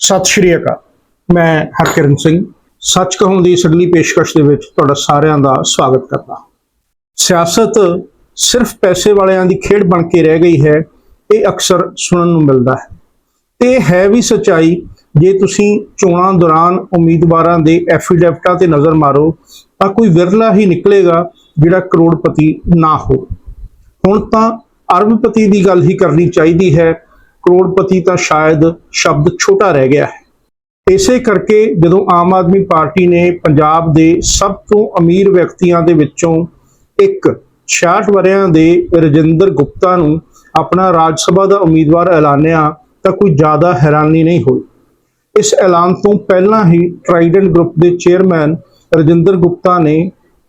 ਸਤਿ ਸ਼੍ਰੀ ਅਕਾਲ। ਮੈਂ ਹਰਕਿਰਨ ਸਿੰਘ, ਸੱਚ ਕਹੂੰ ਦੀ ਇਸ ਅਗਲੀ ਪੇਸ਼ਕਸ਼ ਦੇ ਵਿੱਚ ਤੁਹਾਡਾ ਸਾਰਿਆਂ ਦਾ ਸਵਾਗਤ ਕਰਦਾ ਸਿਆਸਤ ਸਿਰਫ ਪੈਸੇ ਵਾਲਿਆਂ ਦੀ ਖੇਡ ਬਣ ਕੇ ਰਹਿ ਗਈ ਹੈ, ਇਹ ਅਕਸਰ ਸੁਣਨ ਨੂੰ ਮਿਲਦਾ ਹੈ। ਤੇ ਇਹ ਹੈ ਵੀ ਸਚਾਈ, ਜੇ ਤੁਸੀਂ ਚੋਣਾਂ ਦੌਰਾਨ ਉਮੀਦਵਾਰਾਂ ਦੇ ਐਫੀਡੈਵਿਟਾਂ ਤੇ ਨਜ਼ਰ ਮਾਰੋ, ਤਾਂ ਕੋਈ ਵਿਰਲਾ ਹੀ ਨਿਕਲੇਗਾ ਜਿਹੜਾ ਕਰੋੜਪਤੀ ਨਾ ਹੋ ਹੁਣ ਤਾਂ ਅਰਬਪਤੀ ਦੀ ਗੱਲ ਹੀ ਕਰਨੀ ਚਾਹੀਦੀ ਹੈ ਕਰੋੜਪਤੀ ਤਾਂ ਸ਼ਾਇਦ ਸ਼ਬਦ ਛੋਟਾ ਰਹਿ ਗਿਆ ਹੈ। ਇਸੇ ਕਰਕੇ ਜਦੋਂ ਆਮ ਆਦਮੀ ਪਾਰਟੀ ਨੇ ਪੰਜਾਬ ਦੇ ਸਭ ਤੋਂ ਅਮੀਰ ਵਿਅਕਤੀਆਂ ਦੇ ਵਿੱਚੋਂ ਇੱਕ 66 ਵਰਿਆਂ ਦੇ ਰਜਿੰਦਰ ਗੁਪਤਾ ਨੂੰ ਆਪਣਾ ਰਾਜ ਸਭਾ ਦਾ ਉਮੀਦਵਾਰ ਐਲਾਨਿਆ ਤਾਂ ਕੋਈ ਜ਼ਿਆਦਾ ਹੈਰਾਨੀ ਨਹੀਂ ਹੋਈ। ਇਸ ਐਲਾਨ ਤੋਂ ਪਹਿਲਾਂ ਹੀ ਟਰਾਈਡੈਂਟ ਗਰੁੱਪ ਦੇ ਚੇਅਰਮੈਨ ਰਜਿੰਦਰ ਗੁਪਤਾ ਨੇ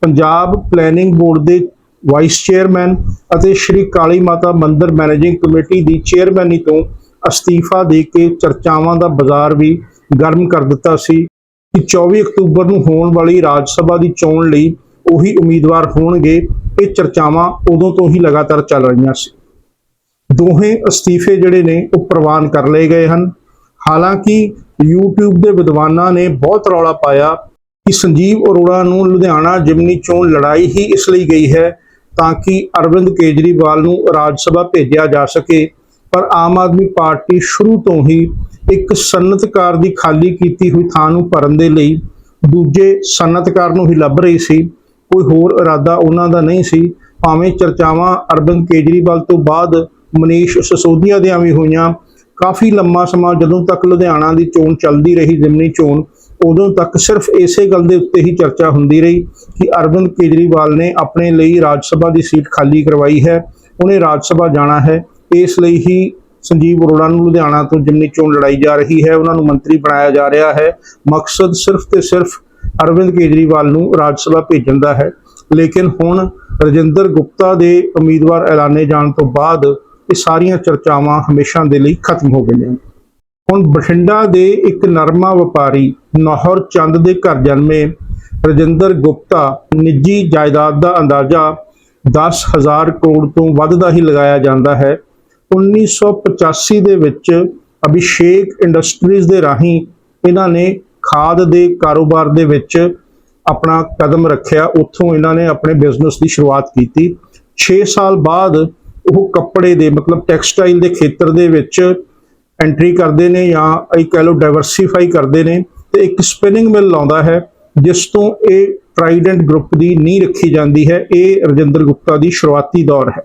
ਪੰਜਾਬ ਪਲੈਨਿੰਗ ਬੋਰਡ ਦੇ ਵਾਈਸ ਚੇਅਰਮੈਨ ਅਤੇ ਸ਼੍ਰੀ ਕਾਲੀ ਮਾਤਾ ਮੰਦਿਰ ਮੈਨੇਜਿੰਗ ਕਮੇਟੀ ਦੀ ਚੇਅਰਮੈਨੀ ਤੋਂ ਅਸਤੀਫਾ ਦੇ ਕੇ ਚਰਚਾਵਾਂ ਦਾ ਬਾਜ਼ਾਰ ਵੀ ਗਰਮ ਕਰ ਦਿੱਤਾ ਸੀ ਕਿ 24 ਅਕਤੂਬਰ ਨੂੰ ਹੋਣ ਵਾਲੀ ਰਾਜ ਸਭਾ ਦੀ ਚੋਣ ਲਈ ਉਹੀ ਉਮੀਦਵਾਰ ਹੋਣਗੇ। ਇਹ ਚਰਚਾਵਾਂ ਉਦੋਂ ਤੋਂ ਹੀ ਲਗਾਤਾਰ ਚੱਲ ਰਹੀਆਂ ਸੀ। ਦੋਹੇ ਅਸਤੀਫੇ ਜਿਹੜੇ ਨੇ ਉਹ ਪ੍ਰਵਾਨ ਕਰ ਲਏ ਗਏ ਹਨ। ਹਾਲਾਂਕਿ YouTube ਦੇ ਵਿਦਵਾਨਾਂ ਨੇ ਬਹੁਤ ਰੌਲਾ ਪਾਇਆ ਕਿ ਸੰਜੀਵ ਅਰੋੜਾ ਨੂੰ ਲੁਧਿਆਣਾ ਜਿਮਨੀ ਚੋਣ ਲੜਾਈ ਹੀ ਇਸ ਲਈ ਗਈ ਹੈ ਤਾਂ ਕਿ ਅਰਵਿੰਦ ਕੇਜਰੀਵਾਲ ਨੂੰ ਰਾਜ ਸਭਾ ਭੇਜਿਆ ਜਾ ਸਕੇ। ਪਰ ਆਮ ਆਦਮੀ ਪਾਰਟੀ ਸ਼ੁਰੂ ਤੋਂ ਹੀ ਇੱਕ ਸਨਅਤਕਾਰ ਦੀ ਖਾਲੀ ਕੀਤੀ ਹੋਈ ਥਾਂ ਨੂੰ ਭਰਨ ਦੇ ਲਈ ਦੂਜੇ ਸਨਅਤਕਾਰ ਨੂੰ ਹੀ ਲੱਭ ਰਹੀ ਸੀ। ਕੋਈ ਹੋਰ ਇਰਾਦਾ ਉਹਨਾਂ ਦਾ ਨਹੀਂ ਸੀ। ਭਾਵੇਂ ਚਰਚਾਵਾਂ ਅਰਵਿੰਦ ਕੇਜਰੀਵਾਲ ਤੋਂ ਬਾਅਦ ਮਨੀਸ਼ ਸਸੋਦੀਆ ਦੀਆਂ ਵੀ ਹੋਈਆਂ, ਕਾਫੀ ਲੰਮਾ ਸਮਾਂ ਜਦੋਂ ਤੱਕ ਲੁਧਿਆਣਾ ਦੀ ਚੋਣ ਚੱਲਦੀ ਰਹੀ, ਜ਼ਿਮਨੀ ਚੋਣ ਉਦੋਂ ਤੱਕ ਸਿਰਫ ਇਸੇ ਗੱਲ ਦੇ ਉੱਤੇ ਹੀ ਚਰਚਾ ਹੁੰਦੀ ਰਹੀ ਕਿ ਅਰਵਿੰਦ ਕੇਜਰੀਵਾਲ ਨੇ ਆਪਣੇ ਲਈ ਰਾਜ ਸਭਾ ਦੀ ਸੀਟ ਖਾਲੀ ਕਰਵਾਈ ਹੈ, ਉਹਨੇ ਰਾਜ ਸਭਾ ਜਾਣਾ ਹੈ, ਇਸ ਲਈ ਹੀ ਸੰਜੀਵ ਅਰੋੜਾ ਨੂੰ ਲੁਧਿਆਣਾ ਤੋਂ ਜਿੰਨੀ ਚੋਣ ਲੜਾਈ ਜਾ ਰਹੀ ਹੈ, ਉਹਨਾਂ ਨੂੰ ਮੰਤਰੀ ਬਣਾਇਆ ਜਾ ਰਿਹਾ ਹੈ। ਮਕਸਦ ਸਿਰਫ ਤੇ ਸਿਰਫ ਅਰਵਿੰਦ ਕੇਜਰੀਵਾਲ ਨੂੰ ਰਾਜ ਸਭਾ ਭੇਜਣ ਦਾ ਹੈ। ਲੇਕਿਨ ਹੁਣ ਰਜਿੰਦਰ ਗੁਪਤਾ ਦੇ ਉਮੀਦਵਾਰ ਐਲਾਨੇ ਜਾਣ ਤੋਂ ਬਾਅਦ ਇਹ ਸਾਰੀਆਂ ਚਰਚਾਵਾਂ ਹਮੇਸ਼ਾ ਦੇ ਲਈ ਖਤਮ ਹੋ ਗਈਆਂ। ਹੁਣ ਬਠਿੰਡਾ ਦੇ ਇੱਕ ਨਰਮਾ ਵਪਾਰੀ ਨੌਹਰ ਚੰਦ ਦੇ ਘਰ ਜਨਮੇ ਰਜਿੰਦਰ ਗੁਪਤਾ ਨਿੱਜੀ ਜਾਇਦਾਦ ਦਾ ਅੰਦਾਜ਼ਾ 10000 ਕਰੋੜ ਤੋਂ ਵੱਧ ਦਾ ਹੀ ਲਗਾਇਆ ਜਾਂਦਾ ਹੈ। 1985 ਦੇ ਵਿੱਚ ਅਭਿਸ਼ੇਕ ਇੰਡਸਟਰੀਜ਼ ਦੇ ਰਾਹੀਂ ਇਹਨਾਂ ਨੇ ਖਾਦ ਦੇ ਕਾਰੋਬਾਰ ਦੇ ਵਿੱਚ ਆਪਣਾ ਕਦਮ ਰੱਖਿਆ। ਉੱਥੋਂ ਇਹਨਾਂ ਨੇ ਆਪਣੇ ਬਿਜ਼ਨਸ ਦੀ ਸ਼ੁਰੂਆਤ ਕੀਤੀ। 6 ਸਾਲ ਬਾਅਦ ਉਹ ਕੱਪੜੇ ਦੇ ਮਤਲਬ ਟੈਕਸਟਾਈਲ ਦੇ ਖੇਤਰ ਦੇ ਵਿੱਚ ਐਂਟਰੀ ਕਰਦੇ ਨੇ ਜਾਂ ਇਹ ਕਹਿ ਲਓ ਡਾਈਵਰਸਿਫਾਈ ਕਰਦੇ ਨੇ ਤੇ ਇੱਕ ਸਪਿਨਿੰਗ ਮਿਲ ਲਾਉਂਦਾ ਹੈ, ਜਿਸ ਤੋਂ ਇਹ ਟਰਾਈਡੈਂਟ ਗਰੁੱਪ ਦੀ ਨੀਂਹ ਰੱਖੀ ਜਾਂਦੀ ਹੈ। ਇਹ ਰਜਿੰਦਰ ਗੁਪਤਾ ਦੀ ਸ਼ੁਰੂਆਤੀ ਦੌਰ ਹੈ।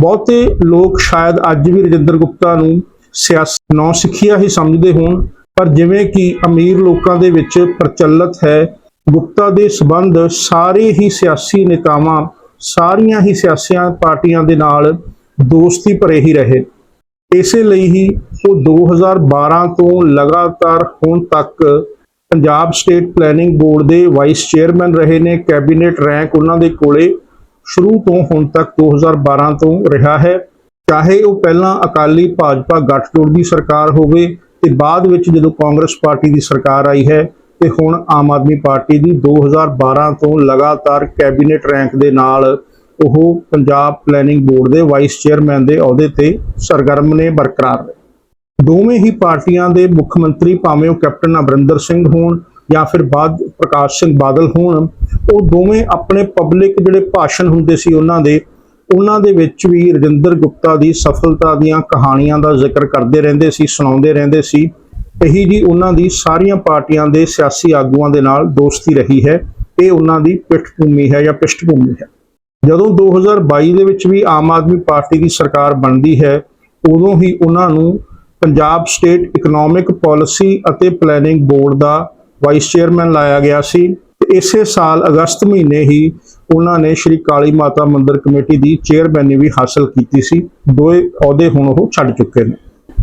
ਬਹੁਤੇ ਲੋਕ ਸ਼ਾਇਦ ਅੱਜ ਵੀ ਰਜਿੰਦਰ ਗੁਪਤਾ ਨੂੰ ਸਿਆਸਤ ਨੌ ਸਿੱਖਿਆ ਹੀ ਸਮਝਦੇ ਹੋਣ, ਪਰ ਜਿਵੇਂ ਕਿ ਅਮੀਰ ਲੋਕਾਂ ਦੇ ਵਿੱਚ ਪ੍ਰਚਲਿਤ ਹੈ, ਗੁਪਤਾ ਦੇ ਸਬੰਧ ਸਾਰੇ ਹੀ ਸਿਆਸੀ ਨੇਤਾਵਾਂ, ਸਾਰੀਆਂ ਹੀ ਸਿਆਸੀਆਂ ਪਾਰਟੀਆਂ ਦੇ ਨਾਲ ਦੋਸਤੀ ਭਰੇ ਹੀ ਰਹੇ। ਇਸੇ ਲਈ ਹੀ ਉਹ 2012 ਤੋਂ ਲਗਾਤਾਰ ਹੁਣ ਤੱਕ ਪੰਜਾਬ ਸਟੇਟ ਪਲੈਨਿੰਗ ਬੋਰਡ ਦੇ ਵਾਈਸ ਚੇਅਰਮੈਨ ਰਹੇ ਨੇ। ਕੈਬਨਿਟ ਰੈਂਕ ਉਹਨਾਂ ਦੇ ਕੋਲੇ ਸ਼ੁਰੂ ਤੋਂ ਹੁਣ ਤੱਕ 2012 ਤੋਂ ਰਿਹਾ ਹੈ। ਚਾਹੇ ਉਹ ਪਹਿਲਾਂ ਅਕਾਲੀ ਭਾਜਪਾ ਗੱਠਜੋੜ ਦੀ ਸਰਕਾਰ ਹੋਵੇ ਤੇ ਬਾਅਦ ਵਿੱਚ ਜਦੋਂ ਕਾਂਗਰਸ ਪਾਰਟੀ ਦੀ ਸਰਕਾਰ ਆਈ ਹੈ ਤੇ ਹੁਣ ਆਮ ਆਦਮੀ ਪਾਰਟੀ ਦੀ 2012 ਤੋਂ ਲਗਾਤਾਰ ਕੈਬਨਿਟ ਰੈਂਕ ਦੇ ਨਾਲ ਉਹ ਪੰਜਾਬ ਪਲੈਨਿੰਗ ਬੋਰਡ ਦੇ ਵਾਈਸ ਚੇਅਰਮੈਨ ਦੇ ਅਹੁਦੇ ਤੇ ਸਰਗਰਮ ਨੇ ਬਰਕਰਾਰ ਦੋਵੇਂ ਹੀ ਪਾਰਟੀਆਂ ਦੇ ਮੁੱਖ ਮੰਤਰੀ ਭਾਵੇਂ ਉਹ ਕੈਪਟਨ ਅਮਰਿੰਦਰ ਸਿੰਘ ਹੋਣ ਜਾਂ ਫਿਰ ਬਾਦ ਪ੍ਰਕਾਸ਼ ਸਿੰਘ ਬਾਦਲ ਹੋਣ, ਉਹ ਦੋਵੇਂ ਆਪਣੇ ਪਬਲਿਕ ਜਿਹੜੇ ਭਾਸ਼ਣ ਹੁੰਦੇ ਸੀ ਉਹਨਾਂ ਦੇ ਉਹਨਾਂ ਦੇ ਵਿੱਚ ਵੀ ਰਜਿੰਦਰ ਗੁਪਤਾ ਦੀ ਸਫਲਤਾ ਦੀਆਂ ਕਹਾਣੀਆਂ ਦਾ ਜ਼ਿਕਰ ਕਰਦੇ ਰਹਿੰਦੇ ਸੀ, ਸੁਣਾਉਂਦੇ ਰਹਿੰਦੇ ਸੀ। ਇਹੀ ਜੀ ਉਹਨਾਂ ਦੀ ਸਾਰੀਆਂ ਪਾਰਟੀਆਂ ਦੇ ਸਿਆਸੀ ਆਗੂਆਂ ਦੇ ਨਾਲ ਦੋਸਤੀ ਰਹੀ ਹੈ। ਇਹ ਉਹਨਾਂ ਦੀ ਪਿੱਠਭੂਮੀ ਹੈ ਜਾਂ ਪਿਸ਼ਟਭੂਮੀ ਹੈ। ਜਦੋਂ 2022 ਦੇ ਵਿੱਚ ਵੀ ਆਮ ਆਦਮੀ ਪਾਰਟੀ ਦੀ ਸਰਕਾਰ ਬਣਦੀ ਹੈ, ਉਦੋਂ ਹੀ ਉਹਨਾਂ ਨੂੰ ਪੰਜਾਬ ਸਟੇਟ ਇਕਨੋਮਿਕ ਪਾਲਿਸੀ ਅਤੇ ਪਲੈਨਿੰਗ ਬੋਰਡ ਦਾ ਵਾਈਸ ਚੇਅਰਮੈਨ ਲਾਇਆ ਗਿਆ ਸੀ ਤੇ ਇਸੇ ਸਾਲ ਅਗਸਤ ਮਹੀਨੇ ਹੀ ਉਹਨਾਂ ਨੇ ਸ਼੍ਰੀ ਕਾਲੀ ਮਾਤਾ ਮੰਦਿਰ ਕਮੇਟੀ ਦੀ ਚੇਅਰਮੈਨੀ ਵੀ ਹਾਸਲ ਕੀਤੀ ਸੀ। ਦੋਏ ਅਹੁਦੇ ਹੁਣ ਉਹ ਛੱਡ ਚੁੱਕੇ ਨੇ।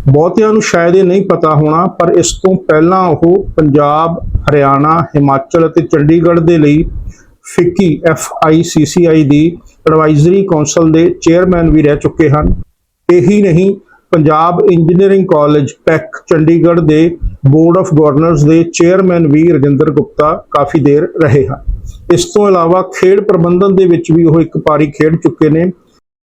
ਬਹੁਤਿਆਂ ਨੂੰ ਸ਼ਾਇਦ ਇਹ ਨਹੀਂ ਪਤਾ ਹੋਣਾ, ਪਰ ਇਸ ਤੋਂ ਪਹਿਲਾਂ ਉਹ ਪੰਜਾਬ, ਹਰਿਆਣਾ, ਹਿਮਾਚਲ ਅਤੇ ਚੰਡੀਗੜ੍ਹ ਦੇ ਲਈ FICCI F I C C I the advisory council ਦੇ ਚੇਅਰਮੈਨ ਵੀ ਰਹਿ ਚੁੱਕੇ ਹਨ। ਇਹੀ ਨਹੀਂ Punjab engineering college PEC Chandigarh ਦੇ ਬੋਰਡ ਆਫ ਗਵਰਨਰਸ ਦੇ ਚੇਅਰਮੈਨ ਵੀ ਰਜਿੰਦਰ ਗੁਪਤਾ ਕਾਫੀ ਦੇਰ ਰਹੇ ਹਨ। ਇਸ ਤੋਂ ਇਲਾਵਾ ਖੇਡ ਪ੍ਰਬੰਧਨ ਦੇ ਵਿੱਚ ਵੀ ਉਹ ਇੱਕ ਪਾਰੀ ਖੇਡ ਚੁੱਕੇ ਨੇ।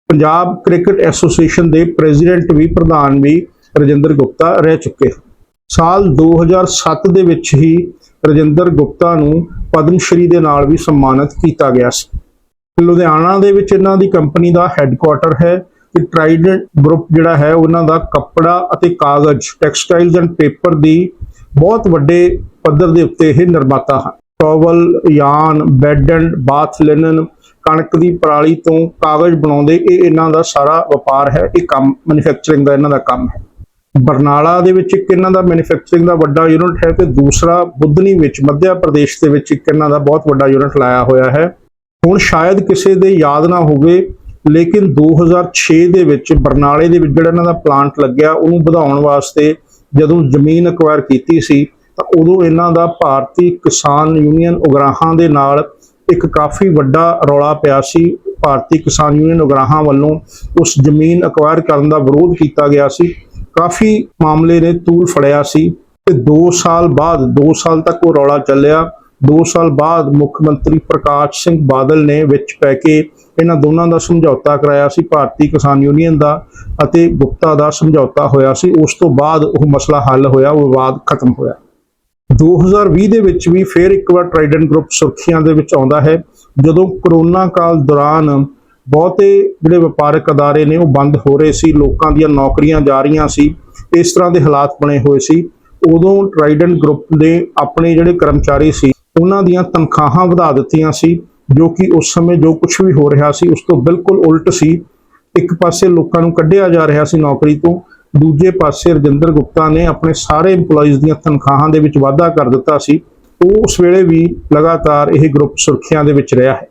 ਪੰਜਾਬ ਕ੍ਰਿਕਟ ਐਸੋਸੀਏਸ਼ਨ ਦੇ ਪ੍ਰੈਜ਼ੀਡੈਂਟ ਵੀ ਪ੍ਰਧਾਨ ਵੀ ਰਜਿੰਦਰ ਗੁਪਤਾ ਰਹਿ ਚੁੱਕੇ ਹਨ। ਸਾਲ 2007 ਦੇ ਵਿੱਚ ਹੀ ਰਜਿੰਦਰ ਗੁਪਤਾ ਨੂੰ ਪਦਮ ਸ਼੍ਰੀ ਦੇ ਨਾਲ ਵੀ ਸਨਮਾਨਿਤ ਕੀਤਾ ਗਿਆ ਸੀ। ਲੁਧਿਆਣਾ ਦੇ ਵਿੱਚ ਇਹਨਾਂ ਦੀ ਕੰਪਨੀ ਦਾ ਹੈੱਡਕੁਆਟਰ ਹੈ। ਕਿ ਟ੍ਰਾਈਡੈਂਟ ਗਰੁੱਪ ਜਿਹੜਾ ਹੈ ਉਹਨਾਂ ਦਾ ਕੱਪੜਾ ਅਤੇ ਕਾਗਜ਼ ਟੈਕਸਟਾਈਲਸ ਐਂਡ ਪੇਪਰ ਦੀ ਬਹੁਤ ਵੱਡੇ ਪੱਧਰ ਦੇ ਉੱਤੇ ਇਹ ਨਿਰਮਾਤਾ ਹਨ। ਟੋਵਲ ਯਾਨ ਬੈੱਡ ਐਂਡ ਬਾਥ ਲਿਨਨ ਕਣਕ ਦੀ ਪਰਾਲੀ ਤੋਂ ਕਾਗਜ਼ ਬਣਾਉਂਦੇ ਇਹ ਇਹਨਾਂ ਦਾ ਸਾਰਾ ਵਪਾਰ ਹੈ, ਇਹ ਕੰਮ ਮੈਨੂਫੈਕਚਰਿੰਗ ਦਾ ਇਹਨਾਂ ਦਾ ਕੰਮ ਹੈ। ਬਰਨਾਲਾ ਦੇ ਵਿੱਚ ਇੱਕ ਇਹਨਾਂ ਦਾ ਮੈਨੂਫੈਕਚਰਿੰਗ ਦਾ ਵੱਡਾ ਯੂਨਿਟ ਹੈ ਤੇ ਦੂਸਰਾ ਬੁੱਧਨੀ ਵਿੱਚ, ਮੱਧਿਆ ਪ੍ਰਦੇਸ਼ ਦੇ ਵਿੱਚ ਇੱਕ ਇਹਨਾਂ ਦਾ ਬਹੁਤ ਵੱਡਾ ਯੂਨਿਟ ਲਾਇਆ ਹੋਇਆ ਹੈ। ਹੁਣ ਸ਼ਾਇਦ ਕਿਸੇ ਦੇ ਯਾਦ ਨਾ ਹੋਵੇ ਲੇਕਿਨ 2006 ਦੇ ਵਿੱਚ ਬਰਨਾਲੇ ਦੇ ਵਿੱਚ ਜਿਹੜਾ ਇਹਨਾਂ ਦਾ ਪਲਾਂਟ ਲੱਗਿਆ, ਉਹਨੂੰ ਵਧਾਉਣ ਵਾਸਤੇ ਜਦੋਂ ਜ਼ਮੀਨ ਅਕਵਾਇਰ ਕੀਤੀ ਸੀ, ਤਾਂ ਉਦੋਂ ਇਹਨਾਂ ਦਾ ਭਾਰਤੀ ਕਿਸਾਨ ਯੂਨੀਅਨ ਉਗਰਾਹਾਂ ਦੇ ਨਾਲ ਇੱਕ ਕਾਫੀ ਵੱਡਾ ਰੌਲਾ ਪਿਆ ਸੀ। ਭਾਰਤੀ ਕਿਸਾਨ ਯੂਨੀਅਨ ਉਗਰਾਹਾਂ ਵੱਲੋਂ ਉਸ ਜ਼ਮੀਨ ਅਕਵਾਇਰ ਕਰਨ ਦਾ ਵਿਰੋਧ ਕੀਤਾ ਗਿਆ ਸੀ। ਕਾਫੀ ਮਾਮਲੇ ਨੇ ਤੂਲ ਫੜਿਆ ਸੀ ਤੇ 2 ਸਾਲ ਬਾਅਦ 2 ਸਾਲ ਤੱਕ ਉਹ ਰੌਲਾ ਚੱਲਿਆ। 2 ਸਾਲ ਬਾਅਦ ਮੁੱਖ ਮੰਤਰੀ ਪ੍ਰਕਾਸ਼ ਸਿੰਘ ਬਾਦਲ ਨੇ ਵਿੱਚ ਪੈ ਕੇ ਇਹਨਾਂ ਦੋਨਾਂ ਦਾ ਸਮਝੌਤਾ ਕਰਾਇਆ ਸੀ, ਭਾਰਤੀ ਕਿਸਾਨ ਯੂਨੀਅਨ ਦਾ ਅਤੇ ਗੁਪਤਾ ਦਾ ਸਮਝੌਤਾ ਹੋਇਆ ਸੀ। ਉਸ ਤੋਂ ਬਾਅਦ ਉਹ ਮਸਲਾ ਹੱਲ ਹੋਇਆ ਵਿਵਾਦ ਖਤਮ ਹੋਇਆ। 2020 ਦੇ ਵਿੱਚ ਵੀ ਫਿਰ ਇੱਕ ਵਾਰ ਟ੍ਰਾਈਡੈਂਟ ਗਰੁੱਪ ਸੁਰਖੀਆਂ ਦੇ ਵਿੱਚ ਆਉਂਦਾ ਹੈ। ਜਦੋਂ ਕਰੋਨਾ ਕਾਲ ਦੌਰਾਨ ਬਹੁਤੇ ਜਿਹੜੇ ਵਪਾਰਕ ਅਦਾਰੇ ਨੇ, ਉਹ ਬੰਦ ਹੋ ਰਹੇ ਸੀ, ਲੋਕਾਂ ਦੀਆਂ ਨੌਕਰੀਆਂ ਜਾ ਰਹੀਆਂ ਸੀ, ਇਸ ਤਰ੍ਹਾਂ ਦੇ ਹਾਲਾਤ ਬਣੇ ਹੋਏ ਸੀ। ਉਦੋਂ ਟ੍ਰਾਈਡੈਂਟ ਗਰੁੱਪ ਦੇ ਆਪਣੇ ਜਿਹੜੇ ਕਰਮਚਾਰੀ ਸੀ ਉਹਨਾਂ ਦੀਆਂ ਤਨਖਾਹਾਂ ਵਧਾ ਦਿੱਤੀਆਂ ਸੀ, ਜੋ ਕਿ ਉਸ ਸਮੇਂ ਜੋ ਕੁਝ ਵੀ ਹੋ ਰਿਹਾ ਸੀ, ਉਸ ਤੋਂ ਬਿਲਕੁਲ ਉਲਟ ਸੀ। ਇੱਕ ਪਾਸੇ ਲੋਕਾਂ ਨੂੰ ਕੱਢਿਆ ਜਾ ਰਿਹਾ ਸੀ ਨੌਕਰੀ ਤੋਂ, ਦੂਜੇ ਪਾਸੇ ਰਜਿੰਦਰ ਗੁਪਤਾ ਨੇ ਆਪਣੇ ਸਾਰੇ EMPLOYEES ਦੀਆਂ ਤਨਖਾਹਾਂ ਦੇ ਵਿੱਚ ਵਾਧਾ ਕਰ ਦਿੱਤਾ ਸੀ। ਉਹ ਉਸ ਵੇਲੇ ਵੀ ਲਗਾਤਾਰ ਇਹ ਗਰੁੱਪ ਸੁਰੱਖਿਆ ਦੇ ਵਿੱਚ ਰਿਹਾ ਹੈ।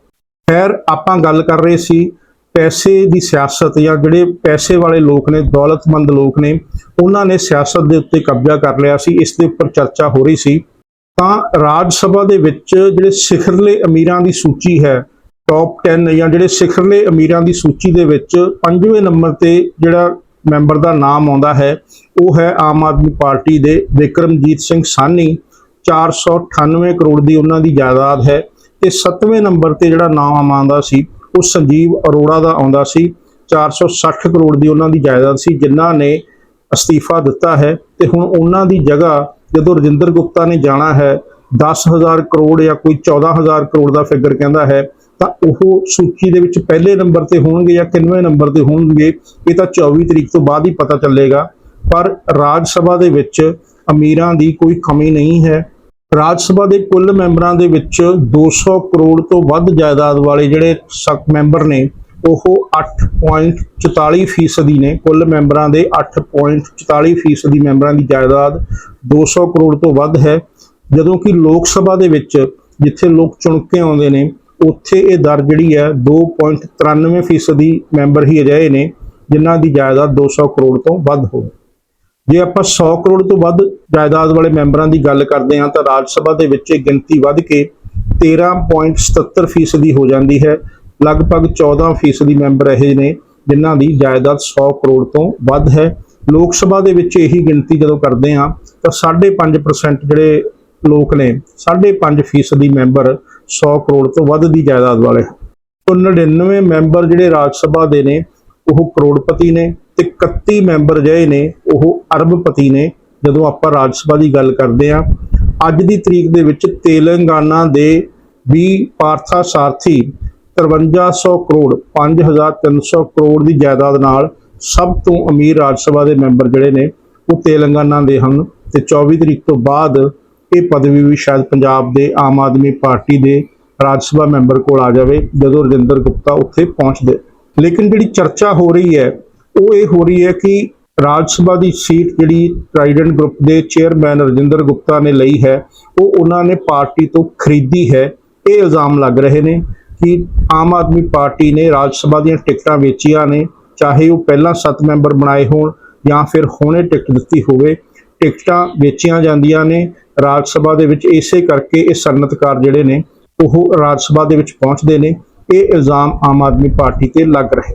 ਖੈਰ, ਆਪਾਂ ਗੱਲ ਕਰ ਰਹੇ ਸੀ, ਪੈਸੇ ਦੀ ਸਿਆਸਤ ਜਾਂ ਜਿਹੜੇ ਪੈਸੇ ਵਾਲੇ ਲੋਕ ਨੇ, ਦੌਲਤਮੰਦ ਲੋਕ ਨੇ, ਉਹਨਾਂ ਨੇ ਸਿਆਸਤ ਦੇ ਉੱਤੇ ਕਬਜ਼ਾ ਕਰ ਲਿਆ ਸੀ। ਇਸ ਦੇ ਉੱਪਰ ਚਰਚਾ ਹੋ ਰਹੀ ਸੀ। ਤਾਂ ਰਾਜ ਸਭਾ ਦੇ ਵਿੱਚ ਜਿਹੜੇ ਸਿਖਰਲੇ ਅਮੀਰਾਂ ਦੀ ਸੂਚੀ ਹੈ ਟੌਪ 10 ਜਾਂ ਜਿਹੜੇ ਸਿਖਰਲੇ ਅਮੀਰਾਂ ਦੀ ਸੂਚੀ ਦੇ ਵਿੱਚ ਪੰਜਵੇਂ ਨੰਬਰ ਤੇ ਜਿਹੜਾ ਮੈਂਬਰ ਦਾ ਨਾਮ ਆਉਂਦਾ ਹੈ, ਉਹ ਹੈ ਆਮ ਆਦਮੀ ਪਾਰਟੀ ਦੇ ਵਿਕਰਮਜੀਤ ਸਿੰਘ ਸਾਨੀ 498 ਕਰੋੜ ਦੀ ਉਹਨਾਂ ਦੀ ਜਾਇਦਾਦ ਹੈ। ਤੇ 7ਵੇਂ ਨੰਬਰ ਤੇ ਜਿਹੜਾ ਨਾਮ ਆਉਂਦਾ ਸੀ, ਉਹ ਸੰਜੀਵ ਅਰੋੜਾ ਦਾ ਆਉਂਦਾ ਸੀ। 460 ਕਰੋੜ ਦੀ ਉਹਨਾਂ ਦੀ ਜਾਇਦਾਦ ਸੀ, ਜਿਨ੍ਹਾਂ ਨੇ ਅਸਤੀਫਾ ਦਿੱਤਾ ਹੈ। ਤੇ ਹੁਣ ਉਹਨਾਂ ਦੀ ਜਗ੍ਹਾ ਜਦੋਂ ਰਜਿੰਦਰ ਗੁਪਤਾ ਨੇ ਜਾਣਾ ਹੈ 10000 ਕਰੋੜ ਜਾਂ ਕੋਈ 14000 ਕਰੋੜ ਦਾ ਫਿਗਰ ਕਹਿੰਦਾ ਹੈ, ਤਾਂ ਉਹ ਸੂਚੀ ਦੇ ਵਿੱਚ ਪਹਿਲੇ ਨੰਬਰ ਤੇ ਹੋਣਗੇ ਜਾਂ ਕਿੰਨਵੇਂ ਨੰਬਰ ਤੇ ਹੋਣਗੇ, ਇਹ ਤਾਂ 24 ਤਰੀਕ ਤੋਂ ਬਾਅਦ ਹੀ ਪਤਾ ਚੱਲੇਗਾ। ਪਰ ਰਾਜ ਸਭਾ ਦੇ ਵਿੱਚ ਅਮੀਰਾਂ ਦੀ ਕੋਈ ਕਮੀ ਨਹੀਂ ਹੈ। ਰਾਜ ਸਭਾ ਦੇ ਕੁੱਲ ਮੈਂਬਰਾਂ ਦੇ ਵਿੱਚ 200 ਕਰੋੜ ਤੋਂ ਵੱਧ ਜਾਇਦਾਦ ਵਾਲੇ ਜਿਹੜੇ ਸਕ ਮੈਂਬਰ ਨੇ ਉਹ 8.44 ਫੀਸਦੀ ਨੇ। ਕੁੱਲ ਮੈਂਬਰਾਂ ਦੇ 8.44 ਫੀਸਦੀ ਮੈਂਬਰਾਂ ਦੀ ਜਾਇਦਾਦ 200 ਕਰੋੜ ਤੋਂ ਵੱਧ ਹੈ। ਜਦੋਂ ਕਿ ਲੋਕ ਸਭਾ ਦੇ ਵਿੱਚ ਜਿੱਥੇ ਲੋਕ ਚੁਣ ਕੇ ਆਉਂਦੇ ਨੇ, ਉੱਥੇ ਇਹ ਦਰ ਜਿਹੜੀ ਹੈ 2.93 ਫੀਸਦੀ ਮੈਂਬਰ ਹੀ ਅਜਿਹੇ ਨੇ, ਜਿਨ੍ਹਾਂ ਦੀ ਜਾਇਦਾਦ 200 ਕਰੋੜ ਤੋਂ ਵੱਧ ਹੋਵੇ। ਜੇ ਆਪਾਂ 100 ਕਰੋੜ ਤੋਂ ਵੱਧ ਜਾਇਦਾਦ ਵਾਲੇ ਮੈਂਬਰਾਂ ਦੀ ਗੱਲ ਕਰਦੇ ਹਾਂ, ਤਾਂ ਰਾਜ ਸਭਾ ਦੇ ਵਿੱਚ ਇਹ ਗਿਣਤੀ ਵੱਧ ਕੇ 13.77 ਫੀਸਦੀ ਹੋ ਜਾਂਦੀ ਹੈ। ਲਗਭਗ 14 ਫੀਸਦੀ ਮੈਂਬਰ ਇਹ ਨੇ, ਜਿਨ੍ਹਾਂ ਦੀ ਜਾਇਦਾਦ 100 ਕਰੋੜ ਤੋਂ ਵੱਧ ਹੈ। ਲੋਕ ਸਭਾ ਦੇ ਵਿੱਚ ਇਹੀ ਗਿਣਤੀ ਜਦੋਂ ਕਰਦੇ ਹਾਂ, ਤਾਂ 5.5% ਜਿਹੜੇ ਲੋਕ ਨੇ 5.5 ਫੀਸਦੀ ਮੈਂਬਰ 100 ਕਰੋੜ ਤੋਂ ਵੱਧ ਦੀ ਜਾਇਦਾਦ ਵਾਲੇ ਹਨ। ਤੋਂ 99 ਮੈਂਬਰ ਜਿਹੜੇ ਰਾਜ ਸਭਾ ਦੇ ਨੇ, ਉਹ ਕਰੋੜਪਤੀ ਨੇ ਤੇ 31 ਮੈਂਬਰ ਜਿਹੜੇ ਨੇ, ਉਹ ਅਰਬਪਤੀ ਨੇ। ਜਦੋਂ ਆਪਾਂ ਰਾਜ ਸਭਾ ਦੀ ਗੱਲ ਕਰਦੇ ਹਾਂ, ਅੱਜ ਦੀ ਤਰੀਕ ਦੇ ਵਿੱਚ ਤੇਲੰਗਾਨਾ ਦੇ ਵੀ ਪਾਰਥਾ ਸਾਰਥੀ 5300 ਕਰੋੜ 5300 ਕਰੋੜ ਦੀ ਜਾਇਦਾਦ ਨਾਲ ਸਭ ਤੋਂ ਅਮੀਰ ਰਾਜ ਸਭਾ ਦੇ ਮੈਂਬਰ ਜਿਹੜੇ ਨੇ, ਉਹ ਤੇਲੰਗਾਨਾ ਦੇ ਹਨ ਤੇ 24 ਤਰੀਕ ਤੋਂ ਬਾਅਦ ਇਹ ਪਦਵੀ ਵੀ ਸ਼ਾਇਦ ਪੰਜਾਬ ਦੇ ਆਮ ਆਦਮੀ ਪਾਰਟੀ ਦੇ ਰਾਜ ਸਭਾ ਮੈਂਬਰ ਕੋਲ ਆ ਜਾਵੇ, ਜਦੋਂ ਰਜਿੰਦਰ ਗੁਪਤਾ ਉੱਥੇ ਪਹੁੰਚਦੇ। ਲੇਕਿਨ ਜਿਹੜੀ ਚਰਚਾ ਹੋ ਰਹੀ ਹੈ, ਉਹ ਇਹ ਹੋ ਰਹੀ ਹੈ ਕਿ ਰਾਜ ਸਭਾ ਦੀ ਸੀਟ ਜਿਹੜੀ ਟ੍ਰਾਈਡੈਂਟ ਗਰੁੱਪ ਦੇ ਚੇਅਰਮੈਨ ਰਜਿੰਦਰ ਗੁਪਤਾ ਨੇ ਲਈ ਹੈ, ਉਹ ਉਹਨਾਂ ਨੇ ਪਾਰਟੀ ਤੋਂ ਖਰੀਦੀ ਹੈ, ਇਹ ਇਲਜ਼ਾਮ ਲੱਗ ਰਹੇ ਨੇ। ਕਿ ਆਮ ਆਦਮੀ ਪਾਰਟੀ ਨੇ ਰਾਜ ਸਭਾ ਦੀਆਂ ਟਿਕਟਾਂ ਵੇਚੀਆਂ ਨੇ, ਚਾਹੇ ਉਹ ਪਹਿਲਾਂ 7 ਮੈਂਬਰ ਬਣਾਏ ਹੋਣ ਜਾਂ ਫਿਰ ਹੁਣੇ ਟਿਕਟ ਦਿੱਤੀ ਹੋਵੇ, ਟਿਕਟਾਂ ਵੇਚੀਆਂ ਜਾਂਦੀਆਂ ਨੇ। ਰਾਜ ਸਭਾ ਦੇ ਵਿੱਚ ਇਸੇ ਕਰਕੇ ਇਹ ਸਨਅਤਕਾਰ ਜਿਹੜੇ ਨੇ, ਉਹ ਰਾਜ ਸਭਾ ਦੇ ਵਿੱਚ ਪਹੁੰਚਦੇ ਨੇ। ਇਹ ਇਲਜ਼ਾਮ ਆਮ ਆਦਮੀ ਪਾਰਟੀ ਤੇ ਲੱਗ ਰਹੇ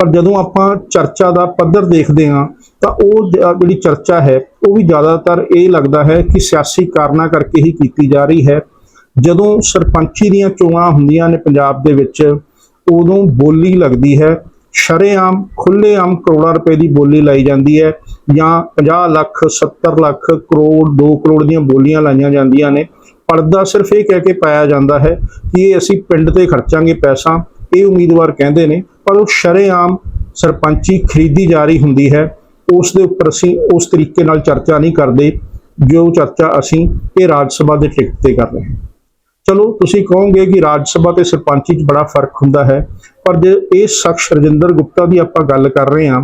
ਪਰ ਜਦੋਂ ਆਪਾਂ ਚਰਚਾ ਦਾ ਪੱਧਰ ਦੇਖਦੇ ਹਾਂ, ਤਾਂ ਉਹ ਜਿਹੜੀ ਚਰਚਾ ਹੈ, ਉਹ ਵੀ ਜ਼ਿਆਦਾਤਰ ਇਹ ਲੱਗਦਾ ਹੈ ਕਿ ਸਿਆਸੀ ਕਾਰਨਾਂ ਕਰਕੇ ਹੀ ਕੀਤੀ ਜਾ ਰਹੀ ਹੈ। ਜਦੋਂ ਸਰਪੰਚੀ ਦੀਆਂ ਚੋਣਾਂ ਹੁੰਦੀਆਂ ਨੇ ਪੰਜਾਬ ਦੇ ਵਿੱਚ, ਉਦੋਂ ਬੋਲੀ ਲੱਗਦੀ ਹੈ। ਸ਼ਰੇਆਮ ਖੁੱਲੇਆਮ ਕਰੋੜਾਂ ਰੁਪਏ ਦੀ ਬੋਲੀ ਲਾਈ ਜਾਂਦੀ ਹੈ ਜਾਂ 50 ਲੱਖ 70 ਲੱਖ, ਕਰੋੜ 2 ਕਰੋੜ ਦੀਆਂ ਬੋਲੀਆਂ ਲਾਈਆਂ ਜਾਂਦੀਆਂ ਨੇ। ਪਰਦਾ ਸਿਰਫ ਇਹ ਕਹਿ ਕੇ ਪਾਇਆ ਜਾਂਦਾ ਹੈ ਕਿ ਇਹ ਅਸੀਂ ਪਿੰਡ ਤੇ ਖਰਚਾਂਗੇ ਪੈਸਾ, ਇਹ ਉਮੀਦਵਾਰ ਕਹਿੰਦੇ ਨੇ, ਪਰ ਉਹ ਸ਼ਰੇਆਮ ਸਰਪੰਚੀ ਖਰੀਦੀ ਜਾ ਰਹੀ ਹੁੰਦੀ ਹੈ। ਉਸ ਦੇ ਉੱਪਰ ਅਸੀਂ ਉਸ ਤਰੀਕੇ ਨਾਲ ਚਰਚਾ ਨਹੀਂ ਕਰਦੇ, ਜੋ ਚਰਚਾ ਅਸੀਂ ਇਹ ਰਾਜ ਸਭਾ ਦੇ ਟਿਕਟ ਤੇ ਕਰ ਰਹੇ ਹਾਂ। ਚਲੋ, ਤੁਸੀਂ ਕਹੋਗੇ ਕਿ ਰਾਜ ਸਭਾ ਤੇ ਸਰਪੰਚੀ 'ਚ ਬੜਾ ਫ਼ਰਕ ਹੁੰਦਾ ਹੈ, ਪਰ ਜੇ ਇਹ ਸ਼ਖਸ ਰਜਿੰਦਰ ਗੁਪਤਾ ਦੀ ਆਪਾਂ ਗੱਲ ਕਰ ਰਹੇ ਹਾਂ,